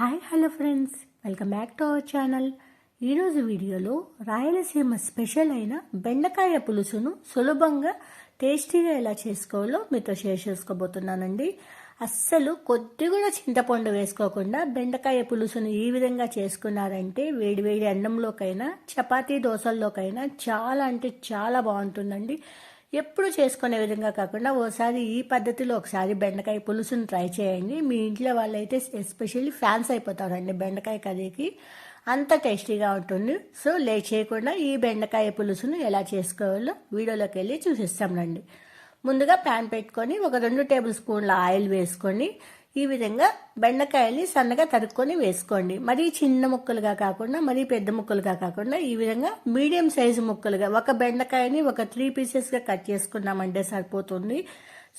Hi hello friends. Welcome back to our channel. ఈరోజు వీడియోలో Rayalaseema special అయిన బెండకాయ పులుసును సులభంగా టేస్టీగా ఎలా చేసుకోవాలో మీతో షేర్ చేసుకోబోతున్నానండి. అస్సలు కొద్ది కూడా చింతపండు వేసుకోకుండా బెండకాయ పులుసును ఈ విధంగా చేసుకున్నారంటే వేడివేడి అన్నంలోకైనా చపాతీ దోశల్లోకైనా చాలా అంటే చాలా బాగుంటుందండి. ఎప్పుడు చేసుకునే విధంగా కాకుండా ఓసారి ఈ పద్ధతిలో ఒకసారి బెండకాయ పులుసుని ట్రై చేయండి. మీ ఇంట్లో వాళ్ళైతే ఎస్పెషల్లీ ఫ్యాన్స్ అయిపోతారండి బెండకాయ కర్రీకి. అంత టేస్టీగా ఉంటుంది. సో లేట్ చేయకుండా ఈ బెండకాయ పులుసును ఎలా చేసుకోవాలో వీడియోలోకి వెళ్ళి చూసిస్తాం రండి. ముందుగా ప్యాన్ పెట్టుకొని ఒక రెండు టేబుల్ స్పూన్ల ఆయిల్ వేసుకొని ఈ విధంగా బెండకాయల్ని సన్నగా తరుక్కొని వేసుకోండి. మరీ చిన్న ముక్కలుగా కాకుండా మరీ పెద్ద ముక్కలుగా కాకుండా ఈ విధంగా మీడియం సైజు ముక్కలుగా ఒక బెండకాయని ఒక త్రీ పీసెస్గా కట్ చేసుకున్నామంటే సరిపోతుంది.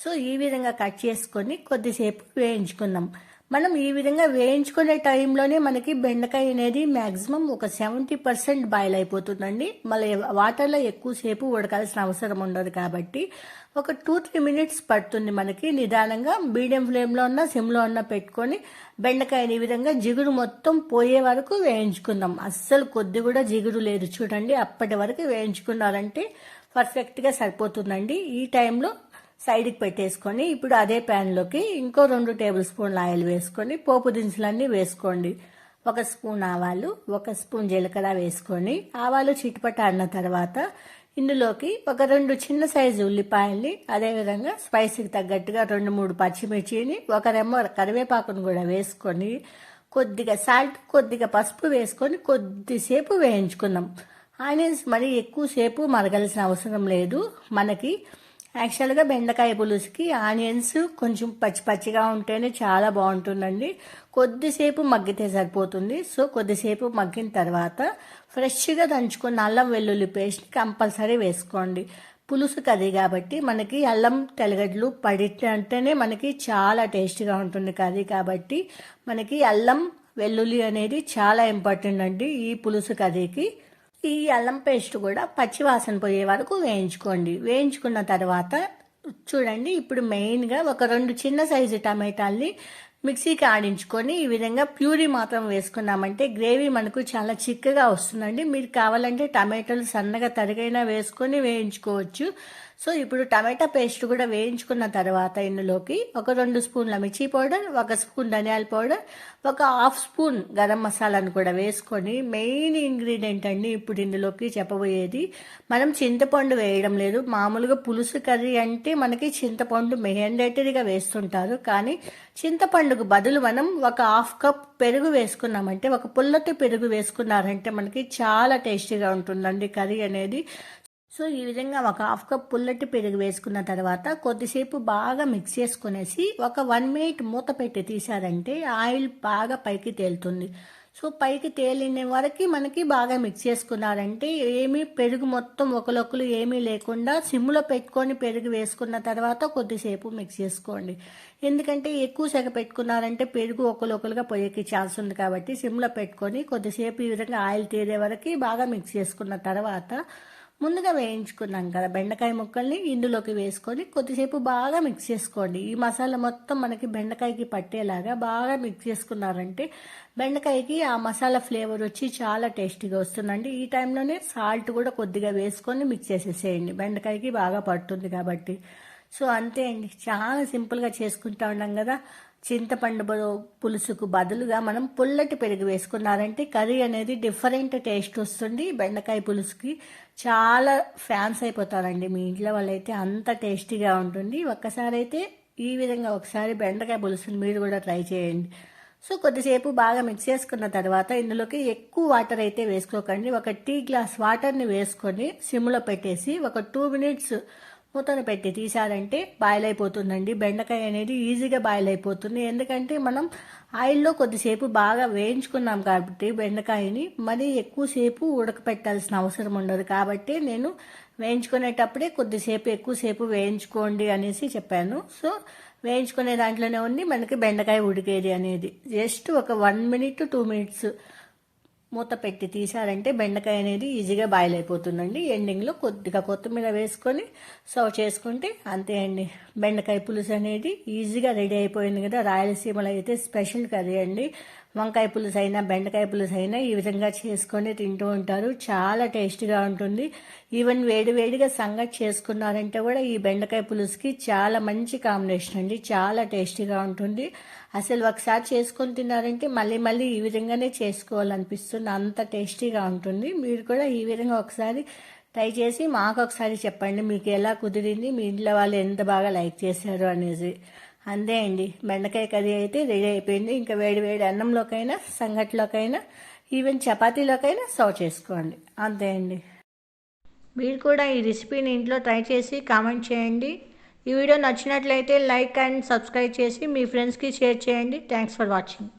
సో ఈ విధంగా కట్ చేసుకొని కొద్దిసేపు వేయించుకుందాం. మనం ఈ విధంగా వేయించుకునే టైంలోనే మనకి బెండకాయ అనేది మ్యాక్సిమం ఒక సెవెంటీ పర్సెంట్ బాయిల్ అయిపోతుందండి. మళ్ళీ వాటర్లో ఎక్కువసేపు ఉడకాల్సిన అవసరం ఉండదు కాబట్టి ఒక టూ త్రీ మినిట్స్ పడుతుంది మనకి నిదానంగా. మీడియం ఫ్లేమ్లో ఉన్న సిమ్లో ఉన్న పెట్టుకొని బెండకాయని ఈ విధంగా జిగురు మొత్తం పోయే వరకు వేయించుకుందాం. అస్సలు కొద్ది కూడా జిగురు లేదు. చూడండి అప్పటి వరకు వేయించుకున్నారంటే పర్ఫెక్ట్గా సరిపోతుందండి. ఈ టైంలో సైడ్కి పెట్టేసుకొని ఇప్పుడు అదే ప్యాన్లోకి ఇంకో రెండు టేబుల్ స్పూన్ల ఆయిల్ వేసుకొని పోపు దినుసులన్నీ వేసుకోండి. ఒక స్పూన్ ఆవాలు ఒక స్పూన్ జీలకర్ర వేసుకొని ఆవాలు చిటిపట అన్న తర్వాత ఇందులోకి ఒక రెండు చిన్న సైజు ఉల్లిపాయల్ని అదేవిధంగా స్పైసీకి తగ్గట్టుగా రెండు మూడు పచ్చిమిర్చిని ఒక రెమ్మ కరివేపాకును కూడా వేసుకొని కొద్దిగా సాల్ట్ కొద్దిగా పసుపు వేసుకొని కొద్దిసేపు వేయించుకుందాం. ఆనియన్స్ మరి ఎక్కువసేపు మరగాల్సిన అవసరం లేదు. మనకి యాక్చువల్గా బెండకాయ పులుసుకి ఆనియన్స్ కొంచెం పచ్చి పచ్చిగా ఉంటేనే చాలా బాగుంటుందండి. కొద్దిసేపు మగ్గితే సరిపోతుంది. సో కొద్దిసేపు మగ్గిన తర్వాత ఫ్రెష్గా దంచుకున్న అల్లం వెల్లుల్లి పేస్ట్ కంపల్సరీ వేసుకోండి. పులుసు కది కాబట్టి మనకి అల్లం తెల్లగడ్డలు పడితే మనకి చాలా టేస్టీగా ఉంటుంది కర్రీ కాబట్టి మనకి అల్లం వెల్లుల్లి అనేది చాలా ఇంపార్టెంట్ అండి ఈ పులుసు కర్రీకి. ఈ అల్లం పేస్ట్ కూడా పచ్చివాసన పోయే వరకు వేయించుకోండి. వేయించుకున్న తర్వాత చూడండి ఇప్పుడు మెయిన్గా ఒక రెండు చిన్న సైజు టమాటాలని మిక్సీకి ఆడించుకొని ఈ విధంగా ప్యూరీ మాత్రం వేసుకున్నామంటే గ్రేవీ మనకు చాలా చిక్కగా వస్తుందండి. మీరు కావాలంటే టమాటాలు సన్నగా తరిగైనా వేసుకొని వేయించుకోవచ్చు. సో ఇప్పుడు టమాటా పేస్ట్ కూడా వేయించుకున్న తర్వాత ఇందులోకి ఒక రెండు స్పూన్ల మిర్చి పౌడర్ ఒక స్పూన్ ధనియాల పౌడర్ ఒక హాఫ్ స్పూన్ గరం మసాలాను కూడా వేసుకొని మెయిన్ ఇంగ్రీడియంట్ అండి ఇప్పుడు ఇందులోకి చెప్పబోయేది. మనం చింతపండు వేయడం లేదు. మామూలుగా పులుసు కర్రీ అంటే మనకి చింతపండు మెహండేటరీగా వేస్తుంటారు. కానీ చింతపండుకు బదులు మనం ఒక హాఫ్ కప్ పెరుగు వేసుకున్నామంటే ఒక పుల్లటి పెరుగు వేసుకున్నారంటే మనకి చాలా టేస్టీగా ఉంటుందండి కర్రీ అనేది. సో ఈ విధంగా ఒక హాఫ్ కప్ పుల్లటి పెరుగు వేసుకున్న తర్వాత కొద్దిసేపు బాగా మిక్స్ చేసుకునేసి ఒక వన్ మినిట్ మూత పెట్టి తీసారంటే ఆయిల్ బాగా పైకి తేలుతుంది. సో పైకి తేలిన వరకు మనకి బాగా మిక్స్ చేసుకున్నారంటే ఏమీ పెరుగు మొత్తం ఒకలొకలు ఏమీ లేకుండా సిమ్లో పెట్టుకొని పెరుగు వేసుకున్న తర్వాత కొద్దిసేపు మిక్స్ చేసుకోండి. ఎందుకంటే ఎక్కువ సెగ పెట్టుకున్నారంటే పెరుగు ఒకలొకలుగా పోయేకి ఛాన్స్ ఉంది కాబట్టి సిమ్లో పెట్టుకొని కొద్దిసేపు ఈ విధంగా ఆయిల్ తీరే వరకు బాగా మిక్స్ చేసుకున్న తర్వాత ముందుగా వేయించుకున్నాం కదా బెండకాయ ముక్కల్ని ఇందులోకి వేసుకొని కొద్దిసేపు బాగా మిక్స్ చేసుకోండి. ఈ మసాలా మొత్తం మనకి బెండకాయకి పట్టేలాగా బాగా మిక్స్ చేసుకున్నారంటే బెండకాయకి ఆ మసాలా ఫ్లేవర్ వచ్చి చాలా టేస్టీగా వస్తుందండి. ఈ టైంలోనే సాల్ట్ కూడా కొద్దిగా వేసుకొని మిక్స్ చేసేసేయండి. బెండకాయకి బాగా పడుతుంది కాబట్టి. సో అంతే అండి. చాలా సింపుల్గా చేసుకుంటా ఉన్నాం కదా. చింతపండు పులుసుకు బదులుగా మనం పుల్లటి పెరుగు వేసుకున్నారంటే కర్రీ అనేది డిఫరెంట్ టేస్ట్ వస్తుంది. బెండకాయ పులుసుకి చాలా ఫ్యాన్స్ అయిపోతారండి. మీ ఇంట్లో వాళ్ళైతే అంత టేస్టీగా ఉంటుంది. ఒక్కసారి అయితే ఈ విధంగా ఒకసారి బెండకాయ పులుసుని మీరు కూడా ట్రై చేయండి. సో కొద్దిసేపు బాగా మిక్స్ చేసుకున్న తర్వాత ఇందులోకి ఎక్కువ వాటర్ అయితే వేసుకోకండి. ఒక టీ గ్లాస్ వాటర్ని వేసుకొని సిమ్లో పెట్టేసి ఒక టూ మినిట్స్ మూతను పెట్టి తీసారంటే బాయిల్ అయిపోతుందండి బెండకాయ అనేది ఈజీగా బాయిల్ అయిపోతుంది ఎందుకంటే మనం ఆయిల్లో కొద్దిసేపు బాగా వేయించుకున్నాం కాబట్టి బెండకాయని మరీ ఎక్కువసేపు ఉడకపెట్టాల్సిన అవసరం ఉండదు. కాబట్టి నేను వేయించుకునేటప్పుడే కొద్దిసేపు ఎక్కువసేపు వేయించుకోండి అనేసి చెప్పాను. సో వేయించుకునే దాంట్లోనే ఉంది మనకి బెండకాయ ఉడికేది అనేది. జస్ట్ ఒక వన్ మినిట్ టూ మినిట్స్ మూత పెట్టి తీసారంటే బెండకాయ అనేది ఈజీగా బాయిల్ అయిపోతుందండి. ఎండింగ్లో కొద్దిగా కొత్తిమీర వేసుకొని సర్వ్ చేసుకుంటే అంతే అండి. బెండకాయ పులుసు అనేది ఈజీగా రెడీ అయిపోయింది కదా. రాయలసీమలో అయితే స్పెషల్ కర్రీ అండి. వంకాయ పులుసు అయినా బెండకాయ పులుసు అయినా ఈ విధంగా చేసుకొని తింటూ ఉంటారు. చాలా టేస్టీగా ఉంటుంది. ఈవెన్ వేడివేడిగా సంగతి సంగటి చేసుకున్నారంటే కూడా ఈ బెండకాయ పులుసుకి చాలా మంచి కాంబినేషన్ అండి. చాలా టేస్టీగా ఉంటుంది. అసలు ఒకసారి చేసుకొని తిన్నారంటే మళ్ళీ మళ్ళీ ఈ విధంగానే చేసుకోవాలనిపిస్తుంది. అంత టేస్టీగా ఉంటుంది. మీరు కూడా ఈ విధంగా ఒకసారి ట్రై చేసి మాకు ఒకసారి చెప్పండి. మీకు ఎలా కుదిరింది? మీ ఇంట్లో వాళ్ళు ఎంత బాగా లైక్ చేశారు అనేది. అంతే అండి. బెండకాయ కర్రీ అయితే రెడీ అయిపోయింది. ఇంకా వేడి వేడి అన్నంలోకైనా సంగట్లోకైనా ఈవెన్ చపాతీలోకైనా సర్వ్ చేసుకోండి. అంతే అండి. మీరు కూడా ఈ రెసిపీని ఇంట్లో ట్రై చేసి కామెంట్ చేయండి. ఈ వీడియో నచ్చినట్లయితే లైక్ అండ్ సబ్స్క్రైబ్ చేసి మీ ఫ్రెండ్స్కి షేర్ చేయండి. Thanks for watching.